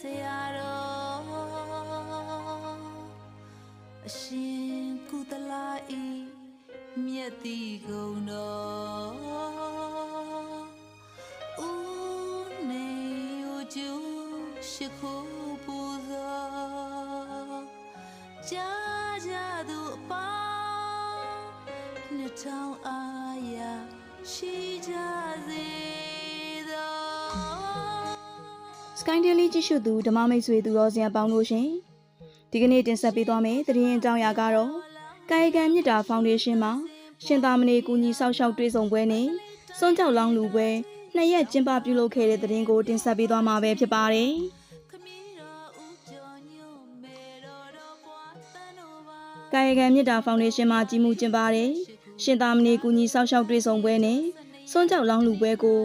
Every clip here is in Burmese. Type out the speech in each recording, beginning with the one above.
တာဖောင်ဒေးရှင်းဆရာတော်အရှင်ကုသလာဤမြတ်တိကုံတော်ဦးနေယကျူရှိခိုးပူဇော်ကြာကြသူအပေါင်းနှစ်ထောင်အားရရှိကြစေ Sky Daily ကြည့်ရှုသူဓမ္မမိတ်ဆွေသူတော်စင်အပေါင်းတို့ရှင်ဒီကနေ့တင်ဆက်ပေးသွားမယ့်သတင်းအကြောင်းအရာကတော့ကာယကံမြစ်တာဖောင်ဒေးရှင်းမှာရှင်သာမဏေကူညီဆောက်ရှောက်တွေ့ဆုံပွဲနဲ့စွန့်ကြောက်လောင်းလူပွဲနှစ်ရက်ကျင်းပပြုလုပ်ခဲ့တဲ့သတင်းကိုတင်ဆက်ပေးသွားမှာပဲဖြစ်ပါတယ်ခမီးတော်ဦးကျော်ညွန့်မေတော်တော်ဘွားတန်တော်ပါ။ကာယကံမြစ်တာဖောင်ဒေးရှင်းမှာကြီးမှုကျင်းပတဲ့ရှင်သာမဏေကူညီဆောက်ရှောက်တွေ့ဆုံပွဲနဲ့စွန့်ကြောက်လောင်းလူပွဲကို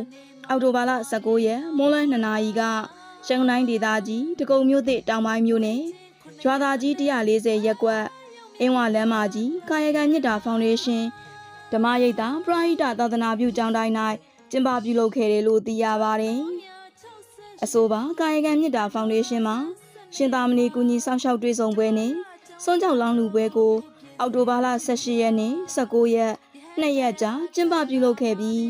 အောက်တိုဘာလ19ရက်မိုးလန်း2နာရီက ရှန်ကုန်တိုင်းဒေသကြီးတကုံမြို့သစ်တောင်ပိုင်းမြို့နယ်ရွာသားကြီး140ရပ်ကွက်အင်းဝလမ်းမကြီးကာယကံမြစ်တာဖောင်ဒေးရှင်းဓမ္မရိပ်သာပရိဟိတသာသနာပြုကျောင်းတိုင်း၌ကျင်းပပြုလုပ်ခဲ့တယ်လို့သိရပါတယ်။အဆိုပါကာယကံမြစ်တာဖောင်ဒေးရှင်းမှာရှင်သာမဏေကူညီဆောက်ရှောက်တွေ့ဆုံပွဲနဲ့စွန့်ကြောက်လောင်းလူပွဲကို အောက်တိုဘာလ18ရက်နေ့19ရက်နှစ်ရက်ကြာကျင်းပပြုလုပ်ခဲ့ပြီး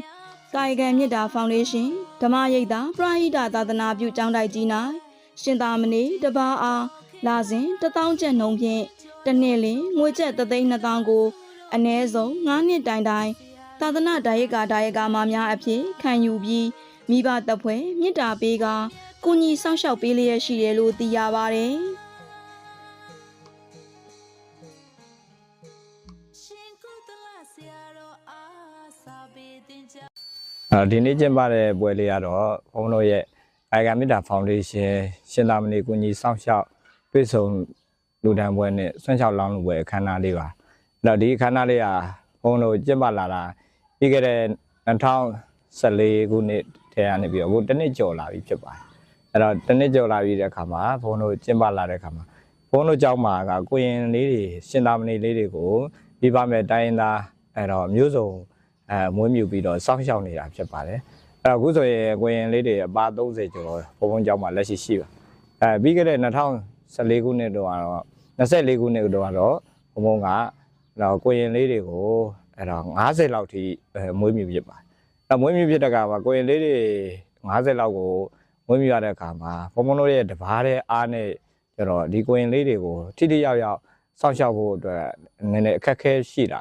ကာယကံမြစ်တာဖောင်ဒေးရှင်းဓမ္မရိပ်သာပရိဟိတသာသနာပြုကျောင်းတိုက်ကြီး၌ရှင်သာမဏေတပါးအားလာစဉ်1000ကျပ်နှုန်းဖြင့်တစ်နှစ်လင်ငွေကျပ်3,200ကိုအ ਨੇ ဆုံး9နှစ်တိုင်တိုင်သာသနာဒါယကဒါယကမများအဖြစ်ခံယူပြီးမိဘတပ်ဖွဲ့မြစ်တာပေးကကုညီဆောက်ရှောက်ပေးလျက်ရှိတယ်လို့သိရပါတယ်။ ။ဒီနေ့ကျင်းပတဲ့ပွဲလေးကတော့ဘုန်းတော်ရဲ့အိုင်ဂန်မေတ္တာဖောင်ဒေးရှင်းရှင်သာမဏေကူညီစောင့်ရှောက်ပြေဆုံးလူဒဏ်ပွဲနဲ့ဆွမ်းလျှောက်လောင်းလူပွဲအခမ်းအနားလေးပါ။အဲ့တော့ဒီအခမ်းအနားလေးကဘုန်းတော်ကျင်းပလာတာပြီးခဲ့တဲ့2014ခုနှစ်ထဲကနေပြီးတော့အခုတနှစ်ကျော်လာပြီဖြစ်ပါတယ်။အဲ့တော့တနှစ်ကျော်လာပြီတဲ့အခါမှာဘုန်းတော်ကျင်းပလာတဲ့အခါမှာဘုန်းတော်ကြောင်းမှာကကိုရင်လေးတွေရှင်သာမဏေလေးတွေကိုပြပမဲ့တိုင်းရင်းသားအဲ့တော့မျိုးစုံ အဲမွေးမြူပြီးတော့စောင့်ရှောက်နေတာဖြစ်ပါတယ်အဲ့တော့အခုဆိုရင်ကိုရင်လေးတွေအပါ30ကျော်ဘုံဘုံကျောင်းမှာလက်ရှိရှိပါအဲပြီးခဲ့တဲ့2014ခုနှစ်တော့ကတော့24ခုနှစ်တော့ကတော့ဘုံဘုံကတော့ကိုရင်လေးတွေကိုအဲ့တော့90လောက်ထိအဲမွေးမြူဖြစ်ပါတယ်အဲ့မွေးမြူဖြစ်တဲ့ကမှာကိုရင်လေးတွေ90လောက်ကိုမွေးမြူရတဲ့အခါမှာဘုံဘုံတို့ရဲ့တဘာတဲ့အားနဲ့ကျတော့ဒီကိုရင်လေးတွေကိုထိထိရောက်ရောက်စောင့်ရှောက်ဖို့အတွက်နည်းနည်းအခက်အခဲရှိတာ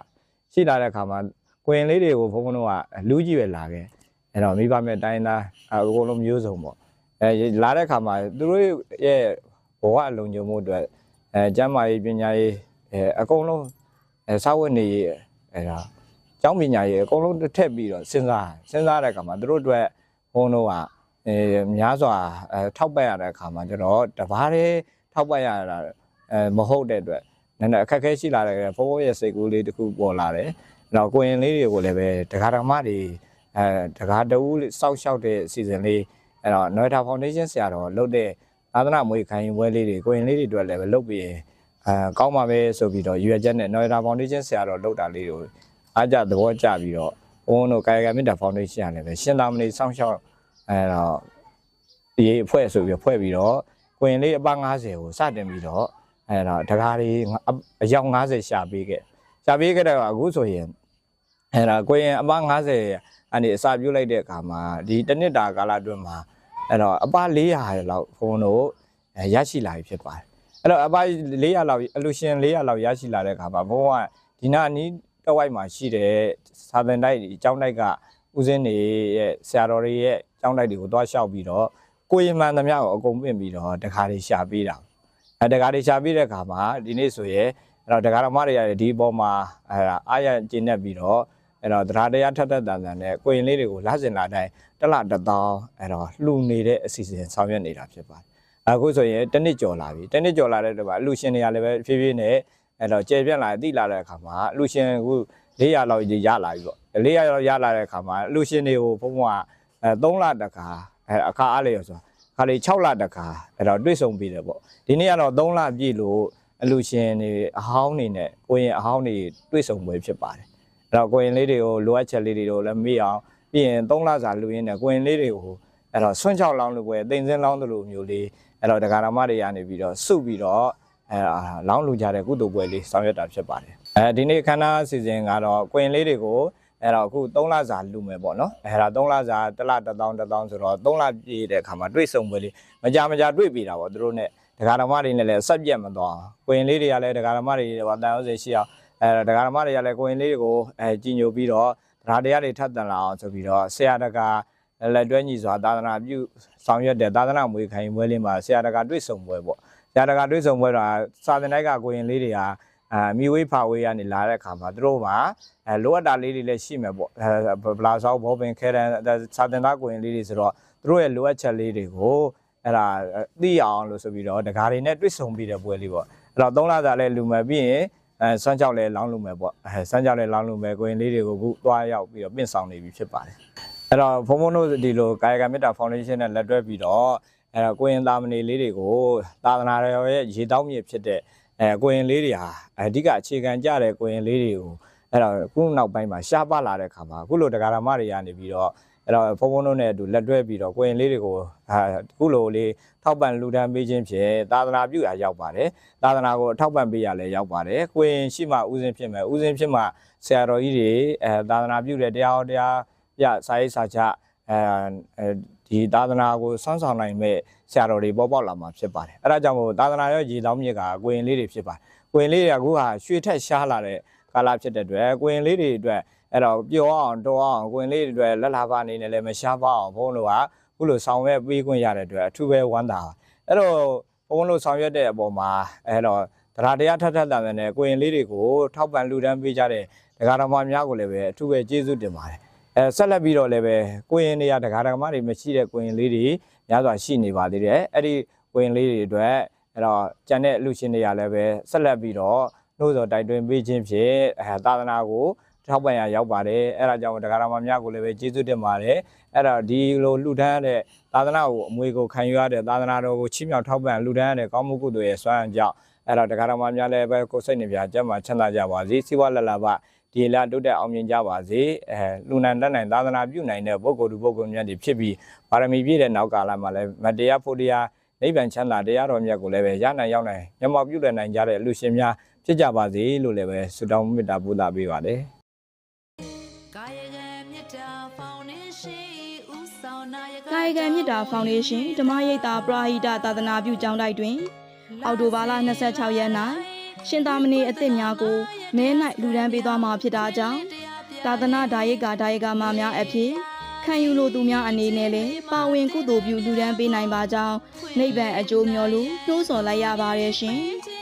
ရှိလာတဲ့အခါမှာ ကိုရင်လေးတွေကိုဘုံဘုံတို့ကလူကြီးပဲလာခဲ့အဲ့တော့မိဘမဲ့တိုင်းသားအကုန်လုံးမျိုးစုံပေါ့အဲလာတဲ့ခါမှာသူတို့ရဲ့ဘဝအလုံးကြုံမှုအတွက်အဲကျမ်းမာရေးပညာရေးအဲအကုန်လုံးအဲစာဝတ်နေရေးအဲဒါကျောင်းပညာရေးအကုန်လုံးတစ်ထက်ပြီးတော့စဉ်းစားစဉ်းစားတဲ့ခါမှာသူတို့အတွက်ဘုန်းတော်ကအဲများစွာအဲထောက်ပံ့ရတဲ့ခါမှာကျွန်တော်တဘာတည်းထောက်ပံ့ရတာအဲမဟုတ်တဲ့အတွက် နည်းနည်းအခက်အခဲရှိလာတဲ့ဘုန်းဘုန်းရဲ့စိတ်ကူးလေးတစ်ခုပေါ်လာတယ်အဲ့တော့ကိုရင်လေးတွေကိုလည်းပဲတရားဓမ္မတွေအဲတကားတူစောက်ရှောက်တဲ့အစီအစဉ်လေးအဲ့တော့ Noita Foundation ဆရာတော်လုပ်တဲ့သာသနာမွေးခိုင်းပွဲလေးတွေကိုရင်လေးတွေအတွက်လည်းပဲလုပ်ပြီးရင်အဲကောင်းပါပဲဆိုပြီးတော့ရွေချက်နဲ့ Noita Foundation ဆရာတော်လုပ်တာလေးကိုအားကြသဘောကျပြီးတော့ဘုန်းတို့ကာယကမေတ္တာ Foundation ကလည်းပဲရှင်သာမဏေစောင့်ရှောက်အဲ့တော့ဒီအဖွဲ့ဆိုပြီးဖွဲ့ပြီးတော့ကိုရင်လေးအပ90ကိုစတင်ပြီးတော့ အဲ့တော့တကားလေးအယောက်90ရှာပေးခဲ့ရှာပေးခဲ့တော့အခုဆိုရင်အဲ့ဒါကိုရင်အပ90အနေအစာပြုတ်လိုက်တဲ့အခါမှာဒီတစ်နှစ်တာကာလအတွင်းမှာအဲ့တော့အပ400လောက်ဖုန်းတို့အဲရရှိလာပြီဖြစ်ပါတယ်အဲ့တော့အပ400လောက်အလူရှင်400လောက်ရရှိလာတဲ့အခါမှာဘုန်းကဒီနာနီးတဝိုက်မှာရှိတဲ့စာသင်တိုက်ဒီကျောင်းတိုက်ကဦးစင်းတွေရဲ့ဆရာတော်တွေရဲ့ကျောင်းတိုက်တွေကိုတွားလျှောက်ပြီးတော့ကိုရင်မှန်သမျှကိုအကုန်ပြင်ပြီးတော့တခါတွေရှာပေးတာ အဲတခါတွေရှာပေးတဲ့အခါမှာဒီနေ့ဆိုရဲအဲ့တော့တခါတော်မတွေရတယ်ဒီအပေါ်မှာအဲအားရကျင်းနေပြီးတော့အဲ့တော့တရားတရားထက်ထက်တန်တန်နဲ့ကိုရင်လေးတွေကိုလာစင်လာတိုင်းတစ်လတစ်သောင်းအဲ့တော့လှူနေတဲ့အစီအစဉ်ဆောင်ရွက်နေတာဖြစ်ပါတယ်အခုဆိုရင်တစ်နှစ်ကျော်လာပြီတစ်နှစ်ကျော်လာတဲ့တော့အလှူရှင်တွေကလည်းပဲဖြည်းဖြည်းနဲ့အဲ့တော့ကျေပြန့်လာတိလာတဲ့အခါမှာအလှူရှင်အခု400လောက်ရလာပြီပေါ့400လောက်ရလာတဲ့အခါမှာအလှူရှင်တွေကိုဘုံဘုံကအဲ3လတခါအဲအခါအားလျော်ဆို ခါလေး6လတခါအဲ့တော့တွေ့ဆုံပြီးတယ်ပေါ့ဒီနေ့ကတော့3လပြည့်လို့အလှူရှင်တွေအဟောင်းနေနဲ့ကိုရင်အဟောင်းတွေတွေ့ဆုံပွဲဖြစ်ပါတယ်အဲ့တော့ကိုရင်လေးတွေကိုလိုအပ်ချက်လေးတွေကိုလည်းမေ့အောင်ပြီးရင်3လစာလူရင်းနဲ့ကိုရင်လေးတွေကိုအဲ့တော့ဆွန့်ချောက်လောင်းလို့ပွဲတိမ်စင်းလောင်းတို့လိုမျိုးလေးအဲ့တော့ဒကာရမတွေကနေပြီးတော့စုပြီးတော့အဲလောင်းလူကြတဲ့ကုသိုလ်ပွဲလေးဆောင်ရွက်တာဖြစ်ပါတယ်အဲဒီနေ့ခန္ဓာအစီအစဉ်ကတော့ကွင်လေးတွေကို အဲ့တော့အခု3လစာလူမယ်ပေါ့နော်အဲ့ဒါ3လစာတစ်လ1000 1000ဆိုတော့3လပြည့်တဲ့အခါမှာတွေ့ဆုံပွဲလေးမကြမကြတွေ့ပြီတာပေါ့သူတို့ ਨੇ ဒကာရမတွေနဲ့လည်းဆက်ပြတ်မသွားကွင်လေးတွေကလည်းဒကာရမတွေဟိုတန်အောင်စေရှိအောင်အဲဒကာရမတွေကလည်းကွင်လေးတွေကိုအဲကြီးညိုပြီးတော့တရားတရားတွေထပ်တန်လာအောင်ဆိုပြီးတော့ဆရာတကာလက်တွဲညီစွာသာသနာပြုဆောင်ရွက်တဲ့သာသနာမွေခိုင်ပွဲလေးမှာဆရာတကာတွေ့ဆုံပွဲပေါ့ဆရာတကာတွေ့ဆုံပွဲတော့စာသင်တိုက်ကကွင်လေးတွေက အာမိဝေးဖာဝေးကနေလာတဲ့အခါမှာသူတို့မှာအဲလိုအပ်တာလေးတွေလည်းရှိမယ်ပေါ့အဲဗလာဆောက်ဘောပင်ခဲတဲ့စာသင်သားကွင်လေးတွေဆိုတော့သူတို့ရဲ့လိုအပ်ချက်လေးတွေကိုအဲ့ဒါသိအောင်လို့ဆိုပြီးတော့ဒကာတွေနဲ့တွေ့ဆုံပြီးတဲ့ပွဲလေးပေါ့အဲ့တော့သုံးလစာလဲလူမယ်ပြီးရင်အဲစမ်းကြောက်လဲလောင်းလူမယ်ပေါ့အဲစမ်းကြောက်လဲလောင်းလူမယ်ကိုရင်လေးတွေကိုခုသွားရောက်ပြီးတော့ပင့်ဆောင်နေပြီဖြစ်ပါတယ်အဲ့တော့ဖုံဖုံတို့ဒီလိုကာယကမေတ္တာဖောင်ဒေးရှင်းနဲ့လက်တွဲပြီးတော့အဲ့တော့ကိုရင်သားမဏေလေးတွေကိုသာသနာတော်ရဲ့ရေတောင်းမြစ်ဖြစ်တဲ့ အဲကိုရင်လေးတွေဟာအဓိကအခြေခံကြတဲ့ကိုရင်လေးတွေကိုအဲ့တော့ခုနောက်ပိုင်းမှာရှားပါလာတဲ့ခါမှာခုလိုဒကာရမတွေကနေပြီးတော့အဲ့တော့ဖုံဖုံတို့နဲ့အတူလက်တွဲပြီးတော့ကိုရင်လေးတွေကိုဟာခုလိုလေးထောက်ပံ့လူဒန်းပေးခြင်းဖြင့်သာသနာပြုရာရောက်ပါတယ်သာသနာကိုအထောက်ပံ့ပေးရလဲရောက်ပါတယ်ကိုရင်ရှိမှဥစဉ်ဖြစ်မယ်ဥစဉ်ဖြစ်မှဆရာတော်ကြီးတွေအဲသာသနာပြုတဲ့တရားဟောတရားပြစာရေးစာချအဲအဲ ဒီသာသနာကိုဆွမ်းဆောင်နိုင်မဲ့ဆရာတော်တွေပေါ်ပေါက်လာမှာဖြစ်ပါတယ်အဲ့ဒါကြောင့်မို့သာသနာရောရေတောင်းမြစ်ကကိုရင်လေးတွေဖြစ်ပါတယ်ကိုရင်လေးတွေကအခုဟာရွှေထက်ရှားလာတဲ့ကာလဖြစ်တဲ့အတွက်ကိုရင်လေးတွေအတွက်အဲ့တော့ပျော်အောင်တော်အောင်ကိုင်လေးတွေလက်လာပါအနေနဲ့လည်းမရှားပါအောင်ဘုန်းတို့ကခုလိုဆောင်ရွက်ပေးခွင့်ရတဲ့အတွက်အထူးပဲဝမ်းသာပါအဲ့တော့ဘုန်းတို့ဆောင်ရွက်တဲ့အပေါ်မှာအဲ့တော့တရားတရားထပ်ထပ်တန်တယ်နဲ့ကိုင်လေးတွေကိုထောက်ပံ့လူဒန်းပေးကြတဲ့ဒကာတော်မများကိုလည်းပဲအထူးပဲကျေးဇူးတင်ပါတယ် အဲဆက်လက်ပြီးတော့လည်းပဲကိုရင်တွေကဒကာတော်မတွေမရှိတဲ့ကိုရင်လေးတွေများစွာရှိနေပါသေးတယ်အဲ့ဒီကိုရင်လေးတွေအတွက်အဲ့တော့ကျန်တဲ့လူရှင်တွေကလည်းပဲဆက်လက်ပြီးတော့နှိုးဆော်တိုက်တွန်းပေးခြင်းဖြင့်အဲသာသနာကိုထောက်ပံ့ရရောက်ပါတယ်အဲ့ဒါကြောင့်တရားတော်များကိုလည်းပဲကျေးဇူးတင်ပါတယ်အဲ့တော့ဒီလိုလှူဒန်းရတဲ့သာသနာကိုအမွေကိုခံယူရတဲ့သာသနာတော်ကိုချီးမြှောက်ထောက်ပံ့လှူဒန်းရတဲ့ကောင်းမှုကုသိုလ်ရဲ့စွမ်းအင်ကြောင့်အဲ့တော့တရားတော်များလည်းပဲကိုယ်စိတ်နှပြကျမ်းမှာချမ်းသာကြပါစေစီးပွားလလဘ ဒီလာတိုးတက်အောင်မြင်ကြပါစေအဲလူနိုင်တတ်နိုင်သာသနာပြုနိုင်တဲ့ပုဂ္ဂိုလ်သူပုဂ္ဂိုလ်များတွေဖြစ်ပြီးပါရမီပြည့်တဲ့နောက်ကာလမှာလည်းမတရားဖို့တရားနိဗ္ဗာန်ချမ်းသာတရားတော်မြတ်ကိုလည်းပဲရနိုင်ရောက်နိုင်မျက်မှောက်ပြုလည်နိုင်ကြတဲ့လူရှင်များဖြစ်ကြပါစေလို့လည်းပဲဆုတောင်းမေတ္တာပို့သပေးပါတယ်ကာယကံမြတ်တာဖောင်ဒေးရှင်းဥဆောင်နာယကကာယကံမြစ်တာဖောင်ဒေးရှင်းဓမ္မရိပ်သာပရာဟိတသာသနာပြုကျောင်းတိုက်တွင်အောက်တိုဘာလ26ရက်၌ ရှင်သာမဏေအသစ်များကိုမဲ၌လူဒန်းပေးသွားမှာဖြစ်တာကြောင့်သာသနာဒါယိကဒါယိကမများအဖြစ်ခံယူလိုသူများအနေနဲ့လည်းပါဝင်ကုသိုလ်ပြုလူဒန်းပေးနိုင်ပါကြောင်းနိဗ္ဗာန်အကျိုးမျှော်လို့နှိုးဆော်လိုက်ရပါတယ်ရှင်။